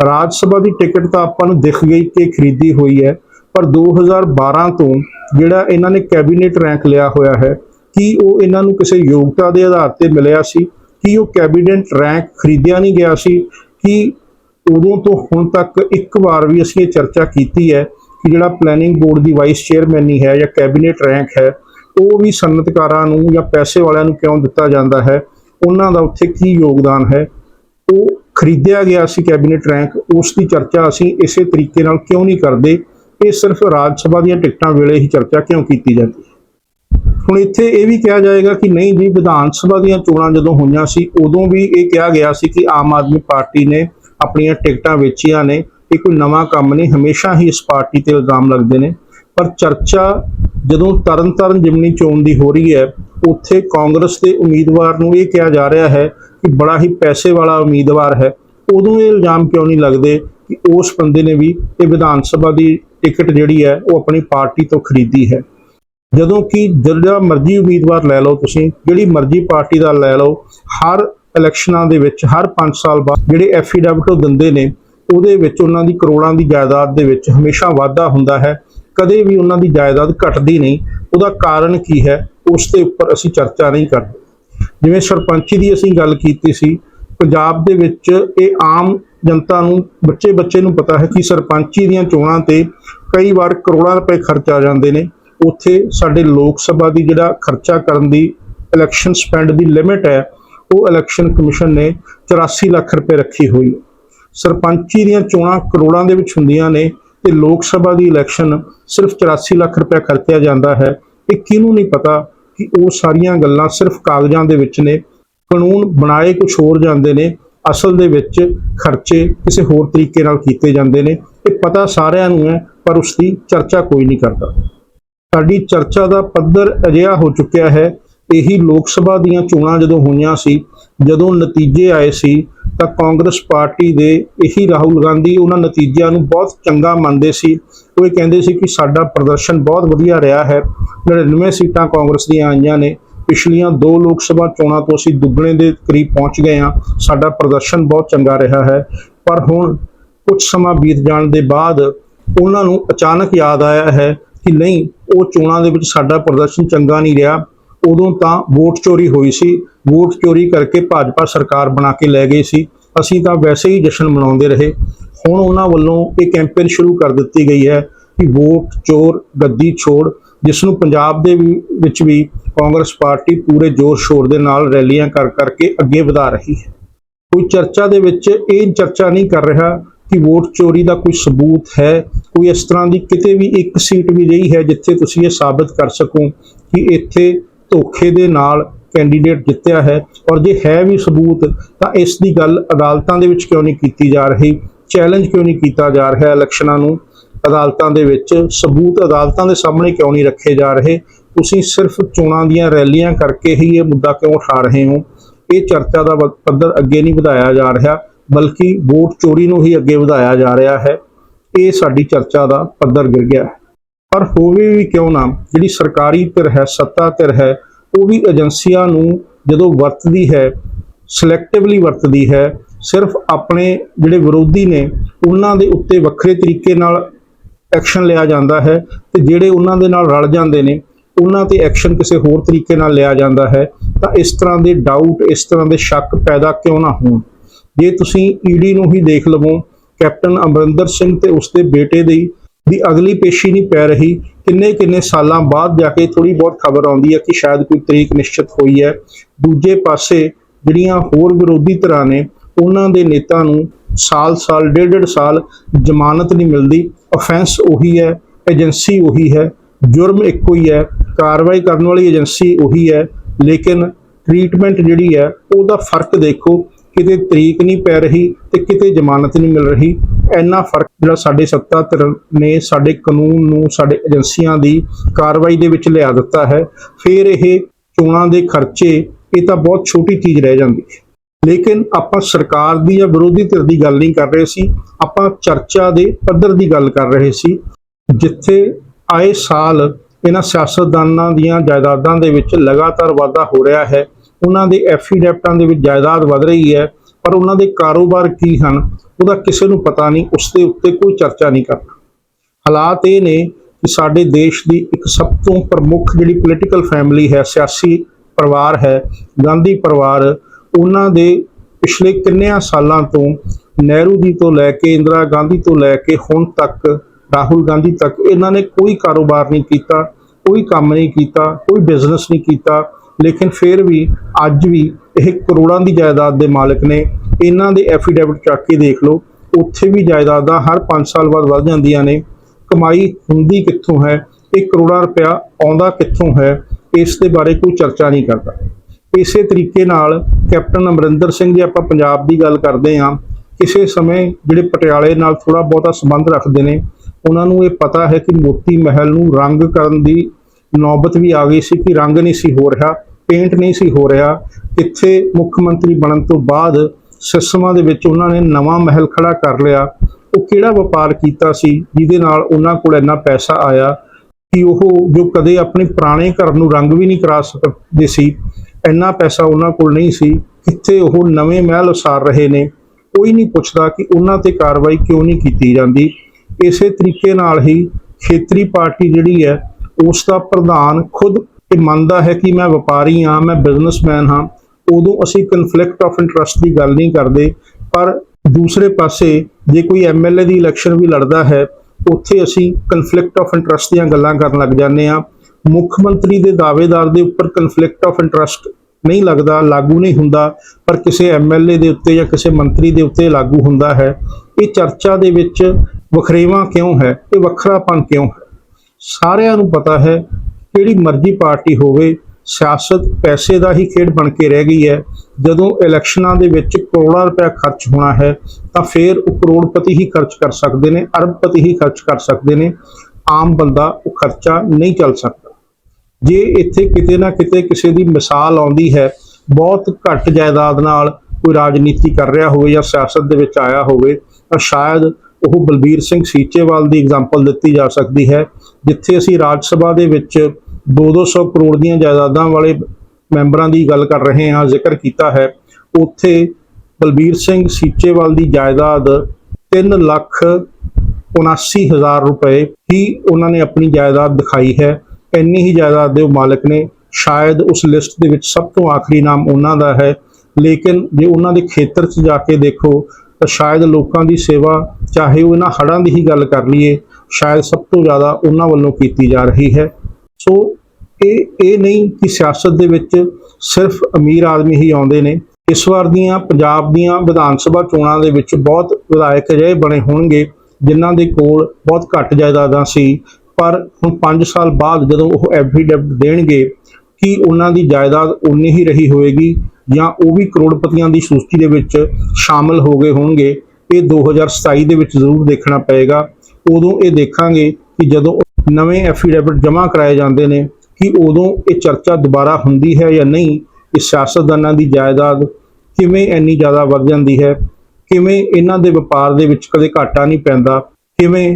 ਰਾਜ ਸਭਾ ਦੀ ਟਿਕਟ ਤਾਂ ਆਪਾਂ ਨੂੰ ਦਿਖ ਗਈ ਕਿ ਖਰੀਦੀ ਹੋਈ ਹੈ, ਪਰ 2012 ਤੋਂ ਜਿਹੜਾ ਇਹਨਾਂ ਨੇ ਕੈਬਨਿਟ ਰੈਂਕ ਲਿਆ ਹੋਇਆ ਹੈ, ਕੀ ਉਹ ਇਹਨਾਂ ਨੂੰ ਕਿਸੇ ਯੋਗਤਾ ਦੇ ਆਧਾਰ ਤੇ ਮਿਲਿਆ ਸੀ? ਕੀ ਉਹ ਕੈਬਨਿਟ ਰੈਂਕ ਖਰੀਦਿਆ ਨਹੀਂ ਗਿਆ ਸੀ? ਕੀ ਉਦੋਂ ਤੋਂ ਹੁਣ ਤੱਕ ਇੱਕ ਵਾਰ ਵੀ ਅਸੀਂ ਇਹ ਚਰਚਾ ਕੀਤੀ ਹੈ ਕਿ ਜਿਹੜਾ ਪਲੈਨਿੰਗ ਬੋਰਡ ਦੀ ਵਾਈਸ ਚੇਅਰਮੈਨੀ ਹੈ ਜਾਂ ਕੈਬਨਿਟ ਰੈਂਕ ਹੈ ਉਹ ਵੀ ਸਨਅਤਕਾਰਾਂ ਨੂੰ ਜਾਂ ਪੈਸੇ ਵਾਲਿਆਂ ਨੂੰ ਕਿਉਂ ਦਿੱਤਾ ਜਾਂਦਾ ਹੈ? ਉਹਨਾਂ ਦਾ ਉੱਥੇ ਕੀ ਯੋਗਦਾਨ ਹੈ? ਉਹ ਖਰੀਦਿਆ ਗਿਆ ਸੀ ਕੈਬਨਿਟ ਰੈਂਕ, ਉਸ ਦੀ ਚਰਚਾ ਅਸੀਂ ਇਸੇ ਤਰੀਕੇ ਨਾਲ ਕਿਉਂ ਨਹੀਂ ਕਰਦੇ? ਇਹ ਸਿਰਫ ਰਾਜ ਸਭਾ ਦੀਆਂ ਟਿਕਟਾਂ ਵੇਲੇ ਹੀ ਚਰਚਾ ਕਿਉਂ ਕੀਤੀ ਜਾਂਦੀ ਹੈ? ਹੁਣ ਇੱਥੇ ਇਹ ਵੀ ਕਿਹਾ ਜਾਏਗਾ ਕਿ ਨਹੀਂ ਜੀ, ਵਿਧਾਨ ਸਭਾ ਦੀਆਂ ਚੋਣਾਂ ਜਦੋਂ ਹੋਈਆਂ ਸੀ, ਉਦੋਂ ਵੀ ਇਹ ਕਿਹਾ ਗਿਆ ਸੀ ਕਿ ਆਮ ਆਦਮੀ ਪਾਰਟੀ ਨੇ ਆਪਣੀਆਂ ਟਿਕਟਾਂ ਵੇਚੀਆਂ ਨੇ। ਇਹ ਕੋਈ ਨਵਾਂ ਕੰਮ ਨਹੀਂ, ਹਮੇਸ਼ਾ ਹੀ ਇਸ ਪਾਰਟੀ ਤੇ ਇਲਜ਼ਾਮ ਲੱਗਦੇ ਨੇ। ਪਰ ਚਰਚਾ ਜਦੋਂ ਤਰਨਤਾਰਨ ਜਿਮਨੀ ਚੋਣ ਦੀ ਹੋ ਰਹੀ ਹੈ, ਉੱਥੇ ਕਾਂਗਰਸ ਦੇ ਉਮੀਦਵਾਰ ਨੂੰ ਇਹ ਕਿਹਾ ਜਾ ਰਿਹਾ ਹੈ ਕਿ ਬੜਾ ਹੀ ਪੈਸੇ ਵਾਲਾ ਉਮੀਦਵਾਰ ਹੈ। ਉਦੋਂ ਇਹ ਇਲਜ਼ਾਮ ਕਿਉਂ ਨਹੀਂ ਲੱਗਦੇ ਕਿ ਉਸ ਬੰਦੇ ਨੇ ਵੀ ਇਹ ਵਿਧਾਨ ਸਭਾ ਦੀ ਟਿਕਟ ਜਿਹੜੀ ਹੈ, ਉਹ ਆਪਣੀ ਪਾਰਟੀ ਤੋਂ ਖਰੀਦੀ ਹੈ? ਜਦੋਂ ਕਿ ਜਿਹੜਾ ਮਰਜ਼ੀ ਉਮੀਦਵਾਰ ਲੈ ਲਓ ਤੁਸੀਂ, ਜਿਹੜੀ ਮਰਜ਼ੀ ਪਾਰਟੀ ਦਾ ਲੈ ਲਓ, ਹਰ ਇਲੈਕਸ਼ਨਾਂ ਦੇ ਵਿੱਚ, ਹਰ 5 ਸਾਲ ਬਾਅਦ ਜਿਹੜੇ ਐਫੀਡੈਵਿਟ ਉਹ ਦਿੰਦੇ ਨੇ, ਉਹਦੇ ਵਿੱਚ ਉਹਨਾਂ ਦੀ ਕਰੋੜਾਂ ਦੀ ਜਾਇਦਾਦ ਦੇ ਵਿੱਚ ਹਮੇਸ਼ਾ ਵਾਧਾ ਹੁੰਦਾ ਹੈ। ਕਦੇ ਵੀ ਉਹਨਾਂ ਦੀ ਜਾਇਦਾਦ ਘਟਦੀ ਨਹੀਂ। ਉਹਦਾ ਕਾਰਨ ਕੀ ਹੈ? ਉਸ ਦੇ ਉੱਪਰ ਅਸੀਂ ਚਰਚਾ ਨਹੀਂ ਕਰਦੇ ਜਿਵੇਂ ਸਰਪੰਚੀ ਦੀ ਅਸੀਂ ਗੱਲ ਕੀਤੀ ਸੀ, ਪੰਜਾਬ ਦੇ ਵਿੱਚ ਇਹ ਆਮ ਜਨਤਾ ਨੂੰ ਬੱਚੇ ਬੱਚੇ ਨੂੰ ਪਤਾ ਹੈ ਕਿ ਸਰਪੰਚੀ ਦੀਆਂ ਚੋਣਾਂ ਤੇ ਕਈ ਵਾਰ ਕਰੋੜਾਂ ਰੁਪਏ ਖਰਚ ਆ ਜਾਂਦੇ ਨੇ। ਉੱਥੇ ਸਾਡੇ ਲੋਕ ਸਭਾ ਦੀ ਜਿਹੜਾ ਖਰਚਾ ਕਰਨ ਦੀ ਇਲੈਕਸ਼ਨ ਸਪੈਂਡ ਦੀ ਲਿਮਿਟ ਹੈ, ਉਹ ਇਲੈਕਸ਼ਨ ਕਮਿਸ਼ਨ ਨੇ 84 ਲੱਖ ਰੁਪਏ ਰੱਖੀ ਹੋਈ ਹੈ। ਸਰਪੰਚੀ ਦੀਆਂ ਚੋਣਾਂ ਕਰੋੜਾਂ ਦੇ ਵਿੱਚ ਹੁੰਦੀਆਂ ਨੇ। ਤੇ ਲੋਕ ਸਭਾ ਦੀ ਇਲੈਕਸ਼ਨ ਸਿਰਫ 84 ਲੱਖ ਰੁਪਏ ਖਰਚਿਆ ਜਾਂਦਾ ਹੈ। ਇਹ ਕਿਹਨੂੰ ਨਹੀਂ ਪਤਾ ਕਿ ਉਹ ਸਾਰੀਆਂ ਗੱਲਾਂ ਸਿਰਫ ਕਾਗਜ਼ਾਂ ਦੇ ਵਿੱਚ ਨੇ, ਕਾਨੂੰਨ ਬਣਾਏ ਕੁਝ ਹੋਰ ਜਾਂਦੇ ਨੇ, ਅਸਲ ਦੇ ਵਿੱਚ ਖਰਚੇ ਕਿਸੇ ਹੋਰ ਤਰੀਕੇ ਨਾਲ ਕੀਤੇ ਜਾਂਦੇ ਨੇ। ਇਹ ਪਤਾ ਸਾਰਿਆਂ ਨੂੰ ਹੈ, ਪਰ ਉਸ ਦੀ ਚਰਚਾ ਕੋਈ ਨਹੀਂ ਕਰਦਾ। ਸਾਡੀ ਚਰਚਾ ਦਾ ਪੱਧਰ ਅਜਿਹਾ ਹੋ ਚੁੱਕਿਆ ਹੈ, ਇਹੀ ਲੋਕ ਸਭਾ ਦੀਆਂ ਚੋਣਾਂ ਜਦੋਂ ਹੋਈਆਂ ਸੀ, ਜਦੋਂ ਨਤੀਜੇ ਆਏ ਸੀ ਤਾਂ ਕਾਂਗਰਸ ਪਾਰਟੀ ਦੇ ਇਹੀ ਰਾਹੁਲ ਗਾਂਧੀ ਉਹਨਾਂ ਨਤੀਜਿਆਂ ਨੂੰ ਬਹੁਤ ਚੰਗਾ ਮੰਨਦੇ ਸੀ। ਉਹ ਇਹ ਕਹਿੰਦੇ ਸੀ ਕਿ ਸਾਡਾ ਪ੍ਰਦਰਸ਼ਨ ਬਹੁਤ ਵਧੀਆ ਰਿਹਾ ਹੈ। 99 ਸੀਟਾਂ ਕਾਂਗਰਸ ਦੀਆਂ ਆਈਆਂ ਨੇ। ਪਿਛਲੀਆਂ ਦੋ ਲੋਕ ਸਭਾ ਚੋਣਾਂ ਤੋਂ ਅਸੀਂ ਦੁੱਗਣੇ ਦੇ ਕਰੀਬ ਪਹੁੰਚ ਗਏ ਹਾਂ। ਸਾਡਾ ਪ੍ਰਦਰਸ਼ਨ ਬਹੁਤ ਚੰਗਾ ਰਿਹਾ ਹੈ। ਪਰ ਹੁਣ ਕੁਝ ਸਮਾਂ ਬੀਤ ਜਾਣ ਦੇ ਬਾਅਦ ਉਹਨਾਂ ਨੂੰ ਅਚਾਨਕ ਯਾਦ ਆਇਆ ਹੈ ਕਿ ਨਹੀਂ, ਉਹ ਚੋਣਾਂ ਦੇ ਵਿੱਚ ਸਾਡਾ ਪ੍ਰਦਰਸ਼ਨ ਚੰਗਾ ਨਹੀਂ ਰਿਹਾ। ਉਦੋਂ ਤਾਂ ਵੋਟ ਚੋਰੀ ਹੋਈ ਸੀ। ਵੋਟ ਚੋਰੀ ਕਰਕੇ ਭਾਜਪਾ ਸਰਕਾਰ ਬਣਾ ਕੇ ਲੈ ਗਈ ਸੀ। ਅਸੀਂ ਤਾਂ ਵੈਸੇ ਹੀ ਜਸ਼ਨ ਮਨਾਉਂਦੇ ਰਹੇ। ਹੁਣ ਉਹਨਾਂ ਵੱਲੋਂ ਇਹ ਕੈਂਪੇਨ ਸ਼ੁਰੂ ਕਰ ਦਿੱਤੀ ਗਈ ਹੈ ਕਿ ਵੋਟ ਚੋਰ ਗੱਦੀ ਛੋੜ, ਜਿਸ ਨੂੰ ਪੰਜਾਬ ਦੇ ਵਿੱਚ ਵੀ ਕਾਂਗਰਸ ਪਾਰਟੀ ਪੂਰੇ ਜ਼ੋਰ ਸ਼ੋਰ ਦੇ ਨਾਲ ਰੈਲੀਆਂ ਕਰ ਕਰਕੇ ਅੱਗੇ ਵਧਾ ਰਹੀ ਹੈ। ਕੋਈ ਚਰਚਾ ਦੇ ਵਿੱਚ ਇਹ ਚਰਚਾ ਨਹੀਂ ਕਰ ਰਿਹਾ ਕਿ ਵੋਟ ਚੋਰੀ ਦਾ ਕੋਈ ਸਬੂਤ ਹੈ। ਕੋਈ ਇਸ ਤਰ੍ਹਾਂ ਦੀ ਕਿਤੇ ਵੀ ਇੱਕ ਸੀਟ ਵੀ ਰਹੀ ਹੈ ਜਿੱਥੇ ਤੁਸੀਂ ਇਹ ਸਾਬਤ ਕਰ ਸਕੋ ਕਿ ਇੱਥੇ ਧੋਖੇ ਦੇ ਨਾਲ ਕੈਂਡੀਡੇਟ ਜਿੱਤਿਆ ਹੈ ਔਰ ਜੇ ਹੈ ਵੀ ਸਬੂਤ, ਤਾਂ ਇਸ ਦੀ ਗੱਲ ਅਦਾਲਤਾਂ ਦੇ ਵਿੱਚ ਕਿਉਂ ਨਹੀਂ ਕੀਤੀ ਜਾ ਰਹੀ? ਚੈਲੰਜ ਕਿਉਂ ਨਹੀਂ ਕੀਤਾ ਜਾ ਰਿਹਾ ਇਲੈਕਸ਼ਨਾਂ ਨੂੰ? ਅਦਾਲਤਾਂ ਦੇ ਵਿੱਚ ਸਬੂਤ ਅਦਾਲਤਾਂ ਦੇ ਸਾਹਮਣੇ ਕਿਉਂ ਨਹੀਂ ਰੱਖੇ ਜਾ ਰਹੇ? ਤੁਸੀਂ ਸਿਰਫ ਚੋਣਾਂ ਦੀਆਂ ਰੈਲੀਆਂ ਕਰਕੇ ਹੀ ਇਹ ਮੁੱਦਾ ਕਿਉਂ ਉਠਾ ਰਹੇ ਹੋ? ਇਹ ਚਰਚਾ ਦਾ ਵ- ਪੱਧਰ ਅੱਗੇ ਨਹੀਂ ਵਧਾਇਆ ਜਾ ਰਿਹਾ, ਬਲਕਿ ਵੋਟ ਚੋਰੀ ਨੂੰ ਹੀ ਅੱਗੇ ਵਧਾਇਆ ਜਾ ਰਿਹਾ ਹੈ। ਇਹ ਸਾਡੀ ਚਰਚਾ ਦਾ ਪੱਧਰ ਗਿਰ ਗਿਆ ਹੈ। ਪਰ ਹੋਵੇ ਵੀ ਕਿਉਂ ਨਾ, ਜਿਹੜੀ ਸਰਕਾਰੀ ਧਿਰ ਹੈ, ਸੱਤਾ ਧਿਰ ਹੈ, ਉਹ ਵੀ ਏਜੰਸੀਆਂ ਨੂੰ ਜਦੋਂ ਵਰਤਦੀ ਹੈ ਸਿਲੈਕਟਿਵਲੀ ਵਰਤਦੀ ਹੈ, ਸਿਰਫ ਆਪਣੇ ਜਿਹੜੇ ਵਿਰੋਧੀ ਨੇ, ਉਹਨਾਂ ਦੇ ਉੱਤੇ ਵੱਖਰੇ ਤਰੀਕੇ ਨਾਲ ਐਕਸ਼ਨ ਲਿਆ ਜਾਂਦਾ ਹੈ ਤੇ ਜਿਹੜੇ ਉਹਨਾਂ ਦੇ ਨਾਲ ਰਲ ਜਾਂਦੇ ਨੇ, ਉਹਨਾਂ ਤੇ ਐਕਸ਼ਨ ਕਿਸੇ ਹੋਰ ਤਰੀਕੇ ਨਾਲ ਲਿਆ ਜਾਂਦਾ ਹੈ, ਤਾਂ ਇਸ ਤਰ੍ਹਾਂ ਦੇ ਡਾਊਟ ਇਸ ਤਰ੍ਹਾਂ ਦੇ ਸ਼ੱਕ ਪੈਦਾ ਕਿਉਂ ਨਾ ਹੋਣ? ਜੇ ਤੁਸੀਂ ਈਡੀ ਨੂੰ ਹੀ ਦੇਖ ਲਵੋ, ਕੈਪਟਨ ਅਮਰਿੰਦਰ ਸਿੰਘ ਤੇ ਉਸਦੇ ਬੇਟੇ ਦੀ ਦੀ ਅਗਲੀ ਪੇਸ਼ੀ ਨਹੀਂ ਪੈ ਰਹੀ। ਕਿੰਨੇ ਕਿੰਨੇ ਸਾਲਾਂ ਬਾਅਦ ਜਾ ਕੇ ਥੋੜੀ ਬਹੁਤ ਖਬਰ ਆਉਂਦੀ ਹੈ ਕਿ ਸ਼ਾਇਦ ਕੋਈ ਤਰੀਕ ਨਿਸ਼ਚਿਤ ਹੋਈ ਹੈ। ਦੂਜੇ ਪਾਸੇ ਜਿਹੜੀਆਂ ਹੋਰ ਵਿਰੋਧੀ ਧਿਰਾਂ ਨੇ, ਉਹਨਾਂ ਦੇ ਨੇਤਾ ਨੂੰ ਸਾਲ-ਸਾਲ ਡੇਢ-ਡੇਢ ਸਾਲ ਜ਼ਮਾਨਤ ਨਹੀਂ ਮਿਲਦੀ। ਅਫੈਂਸ ਉਹੀ ਹੈ ਏਜੰਸੀ ਉਹੀ ਹੈ, ਜੁਰਮ ਇੱਕੋ ਹੀ ਹੈ, ਕਾਰਵਾਈ ਕਰਨ ਵਾਲੀ ਏਜੰਸੀ ਉਹੀ ਹੈ। ਲੇਕਿਨ ਟ੍ਰੀਟਮੈਂਟ ਜਿਹੜੀ ਹੈ, ਉਹਦਾ ਫ਼ਰਕ ਦੇਖੋ। ਕਿਤੇ ਤਰੀਕ ਨਹੀਂ ਪੈ ਰਹੀ ਤੇ ਕਿਤੇ ਜ਼ਮਾਨਤ ਨਹੀਂ ਮਿਲ ਰਹੀ, ਇੰਨਾ ਫ਼ਰਕ ਜਿਹੜਾ ਸਾਡੇ ਸੱਤਾ ਧਿਰ ਨੇ ਸਾਡੇ ਕਾਨੂੰਨ ਨੂੰ, ਸਾਡੇ ਏਜੰਸੀਆਂ ਦੀ ਕਾਰਵਾਈ ਦੇ ਵਿੱਚ ਲਿਆ ਦਿੱਤਾ ਹੈ, ਫਿਰ ਇਹ ਚੋਣਾਂ ਦੇ ਖਰਚੇ, ਇਹ ਤਾਂ ਬਹੁਤ ਛੋਟੀ ਚੀਜ਼ ਰਹਿ ਜਾਂਦੀ। ਹੈ ਲੇਕਿਨ ਆਪਾਂ ਸਰਕਾਰ ਦੀ ਜਾਂ ਵਿਰੋਧੀ ਧਿਰ ਦੀ ਗੱਲ ਨਹੀਂ ਕਰ ਰਹੇ ਸੀ, ਆਪਾਂ ਚਰਚਾ ਦੇ ਪੱਧਰ ਦੀ ਗੱਲ ਕਰ ਰਹੇ ਸੀ, ਜਿੱਥੇ ਆਏ ਸਾਲ ਇਹਨਾਂ ਸਿਆਸਤਦਾਨਾਂ ਦੀਆਂ ਜਾਇਦਾਦਾਂ ਦੇ ਵਿੱਚ ਲਗਾਤਾਰ ਵਾਧਾ ਹੋ ਰਿਹਾ ਹੈ ਉਹਨਾਂ ਦੇ ਐਫੀਡੈਪਟਾਂ ਦੇ ਵਿੱਚ ਜਾਇਦਾਦ ਵਧ ਰਹੀ ਹੈ, ਪਰ ਉਹਨਾਂ ਦੇ ਕਾਰੋਬਾਰ ਕੀ ਹਨ, ਉਹਦਾ ਕਿਸੇ ਨੂੰ ਪਤਾ ਨਹੀਂ, ਉਸ ਦੇ ਉੱਤੇ ਕੋਈ ਚਰਚਾ ਨਹੀਂ ਕਰਦਾ ਹਾਲਾਤ ਇਹ ਨੇ ਕਿ ਸਾਡੇ ਦੇਸ਼ ਦੀ ਇੱਕ ਸਭ ਤੋਂ ਪ੍ਰਮੁੱਖ ਜਿਹੜੀ ਪੋਲੀਟੀਕਲ ਫੈਮਿਲੀ ਹੈ, ਸਿਆਸੀ ਪਰਿਵਾਰ ਹੈ, ਗਾਂਧੀ ਪਰਿਵਾਰ, ਉਹਨਾਂ ਦੇ ਪਿਛਲੇ ਕਿੰਨਿਆਂ ਸਾਲਾਂ ਤੋਂ ਨਹਿਰੂ ਜੀ ਤੋਂ ਲੈ ਕੇ, ਇੰਦਰਾ ਗਾਂਧੀ ਤੋਂ ਲੈ ਕੇ ਹੁਣ ਤੱਕ, ਰਾਹੁਲ ਗਾਂਧੀ ਤੱਕ, ਇਹਨਾਂ ਨੇ ਕੋਈ ਕਾਰੋਬਾਰ ਨਹੀਂ ਕੀਤਾ, ਕੋਈ ਕੰਮ ਨਹੀਂ ਕੀਤਾ, ਕੋਈ ਬਿਜ਼ਨਸ ਨਹੀਂ ਕੀਤਾ ਲੇਕਿਨ ਫਿਰ ਵੀ ਅੱਜ ਵੀ ਇਹ ਕਰੋੜਾਂ ਦੀ ਜਾਇਦਾਦ ਦੇ ਮਾਲਕ ਨੇ ਇਹਨਾਂ ਦੇ ਐਫੀਡੇਵਿਟ ਚੱਕ ਕੇ ਦੇਖ ਲਓ, ਉੱਥੇ ਵੀ ਜਾਇਦਾਦਾਂ ਹਰ 5 ਸਾਲ ਬਾਅਦ ਵੱਧ ਜਾਂਦੀਆਂ ਨੇ। ਕਮਾਈ ਹੁੰਦੀ ਕਿੱਥੋਂ ਹੈ? ਇਹ ਕਰੋੜਾਂ ਰੁਪਇਆ ਆਉਂਦਾ ਕਿੱਥੋਂ ਹੈ? ਇਸ ਦੇ ਬਾਰੇ ਕੋਈ ਚਰਚਾ ਨਹੀਂ ਕਰਦਾ। ਇਸੇ ਤਰੀਕੇ ਨਾਲ ਕੈਪਟਨ ਅਮਰਿੰਦਰ ਸਿੰਘ ਜੇ ਆਪਾਂ ਪੰਜਾਬ ਦੀ ਗੱਲ ਕਰਦੇ ਹਾਂ। ਕਿਸੇ ਸਮੇਂ ਜਿਹੜੇ ਪਟਿਆਲੇ ਨਾਲ ਥੋੜਾ ਬਹੁਤਾ ਸੰਬੰਧ ਰੱਖਦੇ ਨੇ, ਉਹਨਾਂ ਨੂੰ ਇਹ ਪਤਾ ਹੈ ਕਿ ਮੋਤੀ ਮਹਿਲ ਨੂੰ ਰੰਗ ਕਰਨ ਦੀ ਨੌਬਤ ਵੀ ਆ ਗਈ ਸੀ ਕਿ ਰੰਗ ਨਹੀਂ ਸੀ ਹੋ ਰਿਹਾ ਪੇਂਟ ਨਹੀਂ ਸੀ ਹੋ ਰਿਹਾ। ਇੱਥੇ ਮੁੱਖ ਮੰਤਰੀ ਬਣਨ ਤੋਂ ਬਾਅਦ ਸਿਸਮਾਂ ਦੇ ਵਿੱਚ ਉਹਨਾਂ ਨੇ ਨਵਾਂ ਮਹਿਲ ਖੜਾ ਕਰ ਲਿਆ। ਉਹ ਕਿਹੜਾ ਵਪਾਰ ਕੀਤਾ ਸੀ, ਜਿਹਦੇ ਨਾਲ ਉਹਨਾਂ ਕੋਲ ਇੰਨਾ ਪੈਸਾ ਆਇਆ ਕਿ ਉਹ ਜੋ ਕਦੇ ਆਪਣੇ ਪੁਰਾਣੇ ਘਰ ਨੂੰ ਰੰਗ ਵੀ ਨਹੀਂ ਕਰਾ ਸਕਦੇ ਸੀ, ਇੰਨਾ ਪੈਸਾ ਉਹਨਾਂ ਕੋਲ ਨਹੀਂ ਸੀ। ਕਿੱਥੇ ਉਹ ਨਵੇਂ ਮਹਿਲ ਉਸਾਰ ਰਹੇ ਨੇ, ਕੋਈ ਨਹੀਂ ਪੁੱਛਦਾ ਕਿ ਉਹਨਾਂ ਤੇ ਕਾਰਵਾਈ ਕਿਉਂ ਨਹੀਂ ਕੀਤੀ ਜਾਂਦੀ। ਇਸੇ ਤਰੀਕੇ ਨਾਲ ਹੀ ਖੇਤਰੀ ਪਾਰਟੀ ਜਿਹੜੀ ਹੈ ਉਸ ਦਾ ਪ੍ਰਧਾਨ ਖੁਦ ਇਹ ਮੰਨਦਾ ਹੈ ਕਿ ਮੈਂ ਵਪਾਰੀ ਹਾਂ, ਮੈਂ ਬਿਜ਼ਨਸਮੈਨ ਹਾਂ। ਉਦੋਂ ਅਸੀਂ ਕਨਫਲਿਕਟ ਆਫ ਇੰਟਰਸਟ ਦੀ ਗੱਲ ਨਹੀਂ ਕਰਦੇ, ਪਰ ਦੂਸਰੇ ਪਾਸੇ ਜੇ ਕੋਈ ਐਮਐਲਏ ਦੀ ਇਲੈਕਸ਼ਨ ਵੀ ਲੜਦਾ ਹੈ, ਉੱਥੇ ਅਸੀਂ ਕਨਫਲਿਕਟ ਆਫ ਇੰਟਰਸਟ ਦੀਆਂ ਗੱਲਾਂ ਕਰਨ ਲੱਗ ਜਾਂਦੇ ਆ ਮੁੱਖ ਮੰਤਰੀ ਦੇ ਦਾਅਵੇਦਾਰ ਦੇ ਉੱਪਰ ਕਨਫਲਿਕਟ ਆਫ ਇੰਟਰਸਟ ਨਹੀਂ ਲੱਗਦਾ, ਲਾਗੂ ਨਹੀਂ ਹੁੰਦਾ, ਪਰ ਕਿਸੇ ਐਮਐਲਏ ਦੇ ਉੱਤੇ ਜਾਂ ਕਿਸੇ ਮੰਤਰੀ ਦੇ ਉੱਤੇ ਲਾਗੂ ਹੁੰਦਾ ਹੈ। ਇਹ ਚਰਚਾ ਦੇ ਵਿੱਚ ਵਖਰੇਵਾਂ ਕਿਉਂ ਹੈ? ਇਹ ਵੱਖਰਾਪਨ ਕਿਉਂ ਹੈ? ਸਾਰਿਆਂ ਨੂੰ ਪਤਾ ਹੈ ਕਿਹੜੀ ਮਰਜ਼ੀ ਪਾਰਟੀ ਹੋਵੇ, ਸਿਆਸਤ ਪੈਸੇ ਦਾ ਹੀ ਖੇਡ ਬਣ ਕੇ ਰਹਿ ਗਈ ਹੈ। ਜਦੋਂ ਇਲੈਕਸ਼ਨਾਂ ਦੇ ਵਿੱਚ ਕਰੋੜਾਂ ਰੁਪਏ ਖਰਚ ਹੋਣਾ ਹੈ, ਤਾਂ ਫਿਰ ਉਹ ਕਰੋੜਪਤੀ ਹੀ ਖਰਚ ਕਰ ਸਕਦੇ ਨੇ, ਅਰਬਪਤੀ ਹੀ ਖਰਚ ਕਰ ਸਕਦੇ ਨੇ। ਆਮ ਬੰਦਾ ਉਹ ਖਰਚਾ ਨਹੀਂ ਚੱਲ ਸਕਦਾ। ਜੇ ਇੱਥੇ ਕਿਤੇ ਨਾ ਕਿਤੇ ਕਿਸੇ ਦੀ ਮਿਸਾਲ ਆਉਂਦੀ ਹੈ, ਬਹੁਤ ਘੱਟ ਜਾਇਦਾਦ ਨਾਲ ਕੋਈ ਰਾਜਨੀਤੀ ਕਰ ਰਿਹਾ ਹੋਵੇ ਜਾਂ ਸਿਆਸਤ ਦੇ ਵਿੱਚ ਆਇਆ ਹੋਵੇ, ਤਾਂ ਸ਼ਾਇਦ ਉਹ ਬਲਬੀਰ ਸਿੰਘ ਸੀਚੇਵਾਲ ਦੀ ਐਗਜ਼ਾਮਪਲ ਦਿੱਤੀ ਜਾ ਸਕਦੀ ਹੈ। ਜਿੱਥੇ ਅਸੀਂ ਰਾਜ ਸਭਾ ਦੇ ਵਿੱਚ 2-200 ਕਰੋੜ ਦੀਆਂ ਜਾਇਦਾਦਾਂ ਵਾਲੇ ਮੈਂਬਰਾਂ ਦੀ ਗੱਲ ਕਰ ਰਹੇ ਹਾਂ, ਜ਼ਿਕਰ ਕੀਤਾ ਹੈ, ਉੱਥੇ ਬਲਬੀਰ ਸਿੰਘ ਸੀਚੇਵਾਲ ਦੀ ਜਾਇਦਾਦ 3 ਲੱਖ 79 ਹਜ਼ਾਰ ਰੁਪਏ ਹੀ ਉਹਨਾਂ ਨੇ ਆਪਣੀ ਜਾਇਦਾਦ ਦਿਖਾਈ ਹੈ। ਇੰਨੀ ਹੀ ਜਾਇਦਾਦ ਦੇ ਉਹ ਮਾਲਕ ਨੇ, ਸ਼ਾਇਦ ਉਸ ਲਿਸਟ ਦੇ ਵਿੱਚ ਸਭ ਤੋਂ ਆਖਰੀ ਨਾਮ ਉਹਨਾਂ ਦਾ ਹੈ, ਲੇਕਿਨ ਜੇ ਉਹਨਾਂ ਦੇ ਖੇਤਰ 'ਚ ਜਾ ਕੇ ਦੇਖੋ ਤਾਂ ਸ਼ਾਇਦ ਲੋਕਾਂ ਦੀ ਸੇਵਾ ਚਾਹੇ ਉਹ ਇਹਨਾਂ ਹੜ੍ਹਾਂ ਦੀ ਹੀ ਗੱਲ ਕਰ ਲਈਏ ਸ਼ਾਇਦ ਸਭ ਤੋਂ ਜ਼ਿਆਦਾ ਉਹਨਾਂ ਵੱਲੋਂ ਕੀਤੀ ਜਾ ਰਹੀ ਹੈ। ਸੋ ਇਹ ਇਹ ਨਹੀਂ ਕਿ ਸਿਆਸਤ ਦੇ ਵਿੱਚ ਸਿਰਫ ਅਮੀਰ ਆਦਮੀ ਹੀ ਆਉਂਦੇ ਨੇ। ਇਸ ਵਾਰ ਦੀਆਂ ਪੰਜਾਬ ਦੀਆਂ ਵਿਧਾਨ ਸਭਾ ਚੋਣਾਂ ਦੇ ਵਿੱਚ ਬਹੁਤ ਵਿਧਾਇਕ ਅਜਿਹੇ ਬਣੇ ਹੋਣਗੇ, ਜਿਨ੍ਹਾਂ ਦੇ ਕੋਲ ਬਹੁਤ ਘੱਟ ਜਾਇਦਾਦਾਂ ਸੀ। ਪਰ ਹੁਣ 5 ਸਾਲ ਬਾਅਦ ਜਦੋਂ ਉਹ ਐਫੀਡੈਵਿਟ ਦੇਣਗੇ ਕਿ ਉਹਨਾਂ ਦੀ ਜਾਇਦਾਦ ਉਨੀ ਹੀ ਰਹੀ ਹੋਵੇਗੀ ਜਾਂ ਉਹ ਵੀ ਕਰੋੜਪਤੀਆਂ ਦੀ ਸੂਚੀ ਦੇ ਵਿੱਚ ਸ਼ਾਮਲ ਹੋ ਗਏ ਹੋਣਗੇ, ਇਹ 2027 ਦੇ ਵਿੱਚ ਜ਼ਰੂਰ ਦੇਖਣਾ ਪਏਗਾ। ਉਦੋਂ ਇਹ ਦੇਖਾਂਗੇ ਕਿ ਜਦੋਂ ਨਵੇਂ ਐਫੀਡੈਵਿਟ ਜਮ੍ਹਾਂ ਕਰਾਏ ਜਾਂਦੇ ਨੇ, ਕਿ ਉਦੋਂ ਇਹ ਚਰਚਾ ਦੁਬਾਰਾ ਹੁੰਦੀ ਹੈ ਜਾਂ ਨਹੀਂ ਕਿ ਸਿਆਸਤਦਾਨਾਂ ਦੀ ਜਾਇਦਾਦ ਕਿਵੇਂ ਇੰਨੀ ਜ਼ਿਆਦਾ ਵੱਧ ਜਾਂਦੀ ਹੈ, ਕਿਵੇਂ ਇਹਨਾਂ ਦੇ ਵਪਾਰ ਦੇ ਵਿੱਚ ਕਦੇ ਘਾਟਾ ਨਹੀਂ ਪੈਂਦਾ, ਕਿਵੇਂ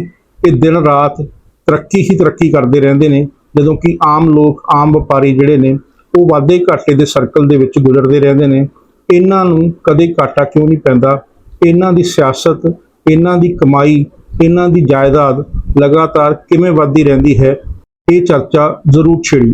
ਇਹ ਦਿਨ ਰਾਤ ਤਰੱਕੀ ਹੀ ਤਰੱਕੀ ਕਰਦੇ ਰਹਿੰਦੇ ਨੇ, ਜਦੋਂ ਕਿ ਆਮ ਲੋਕ, ਆਮ ਵਪਾਰੀ ਜਿਹੜੇ ਨੇ, ਉਹ ਵਾਧੇ ਘਾਟੇ ਦੇ ਸਰਕਲ ਦੇ ਵਿੱਚ ਗੁਜ਼ਰਦੇ ਰਹਿੰਦੇ ਨੇ। ਇਹਨਾਂ ਨੂੰ ਕਦੇ ਘਾਟਾ ਕਿਉਂ ਨਹੀਂ ਪੈਂਦਾ? ਇਹਨਾਂ ਦੀ ਸਿਆਸਤ, ਇਹਨਾਂ ਦੀ ਕਮਾਈ ਇਹਨਾਂ ਦੀ ਜਾਇਦਾਦ ਲਗਾਤਾਰ ਕਿਵੇਂ ਵੱਧਦੀ ਰਹਿੰਦੀ ਹੈ, ਇਹ ਚਰਚਾ ਜ਼ਰੂਰ ਛਿੜੀ।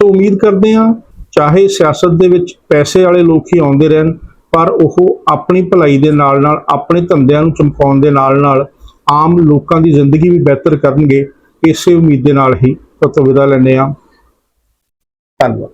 ਸੋ ਉਮੀਦ ਕਰਦੇ ਹਾਂ, ਚਾਹੇ ਸਿਆਸਤ ਦੇ ਵਿੱਚ ਪੈਸੇ ਵਾਲੇ ਲੋਕ ਹੀ ਆਉਂਦੇ ਰਹਿਣ, ਪਰ ਉਹ ਆਪਣੀ ਭਲਾਈ ਦੇ ਨਾਲ ਨਾਲ ਆਪਣੇ ਧੰਦਿਆਂ ਨੂੰ ਚਮਕਾਉਣ ਦੇ ਨਾਲ ਨਾਲ ਆਮ ਲੋਕਾਂ ਦੀ ਜ਼ਿੰਦਗੀ ਵੀ ਬਿਹਤਰ ਕਰਨਗੇ, ਇਸੇ ਉਮੀਦ ਦੇ ਨਾਲ ਹੀ ਤੋਂ ਲੈਂਦੇ ਹਾਂ। ਧੰਨਵਾਦ।